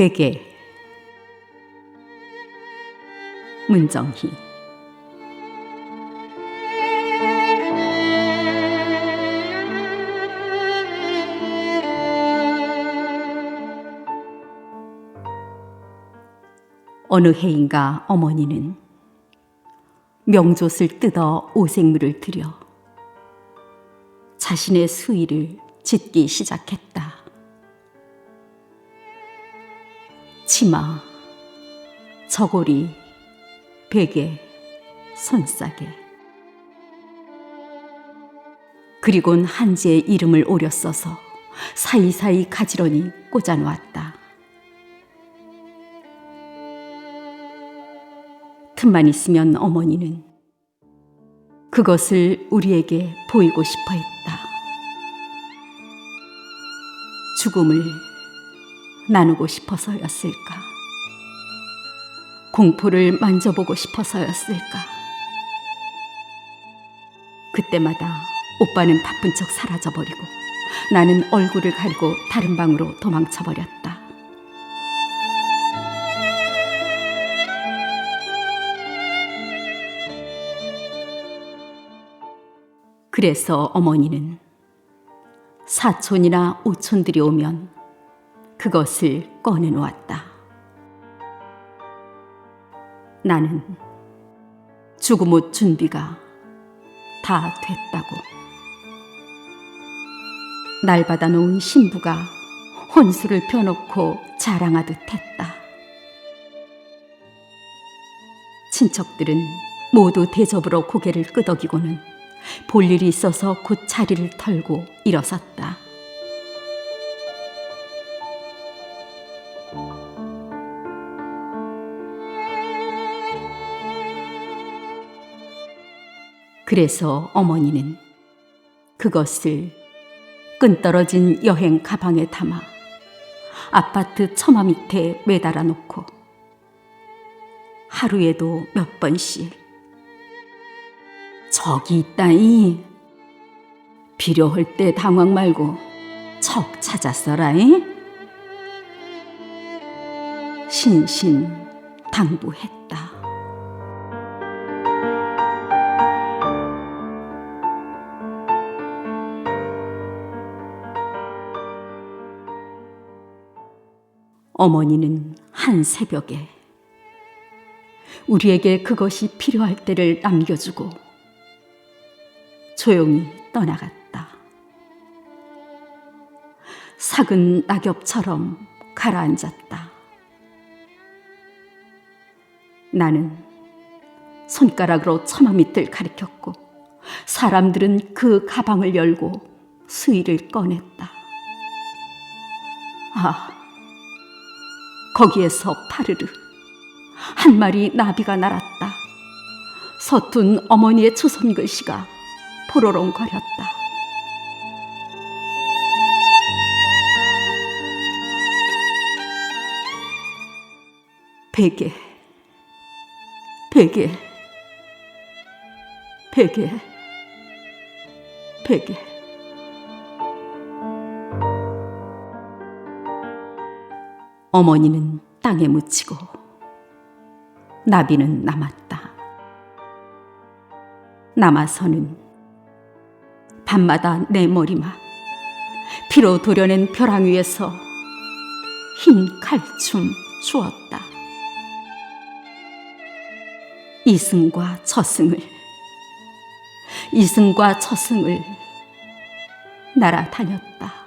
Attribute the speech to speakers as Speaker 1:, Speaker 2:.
Speaker 1: 베개 문정희 어느 해인가 어머니는 명조를 뜯어 오색물을 들여 자신의 수의를 짓기 시작했다. 치마, 저고리, 베개, 손싸개. 그리곤 한지의 이름을 오려 써서 사이사이 가지런히 꽂아 놓았다. 틈만 있으면 어머니는 그것을 우리에게 보이고 싶어 했다. 죽음을 나누고 싶어서였을까? 공포를 만져보고 싶어서였을까? 그때마다 오빠는 바쁜 척 사라져버리고 나는 얼굴을 가리고 다른 방으로 도망쳐버렸다. 그래서 어머니는 사촌이나 오촌들이 오면 그것을 꺼내 놓았다. 나는 죽음 옷 준비가 다 됐다고. 날 받아놓은 신부가 혼수를 펴놓고 자랑하듯 했다. 친척들은 모두 대접으로 고개를 끄덕이고는 볼 일이 있어서 곧 자리를 털고 일어섰다. 그래서 어머니는 그것을 끈떨어진 여행 가방에 담아 아파트 처마 밑에 매달아 놓고 하루에도 몇 번씩 저기 있다이 필요할 때 당황 말고 척 찾았어라이 신신 당부했다. 어머니는 한 새벽에 우리에게 그것이 필요할 때를 남겨주고 조용히 떠나갔다. 삭은 낙엽처럼 가라앉았다. 나는 손가락으로 처마 밑을 가리켰고 사람들은 그 가방을 열고 수의를 꺼냈다. 아, 거기에서 파르르 한 마리 나비가 날았다. 서툰 어머니의 초선 글씨가 포로롱거렸다. 베개, 베개, 베개, 베개. 어머니는 땅에 묻히고 나비는 남았다. 남아서는 밤마다 내 머리만 피로 도려낸 벼랑 위에서 흰 칼춤 추었다. 이승과 저승을 이승과 저승을 날아다녔다.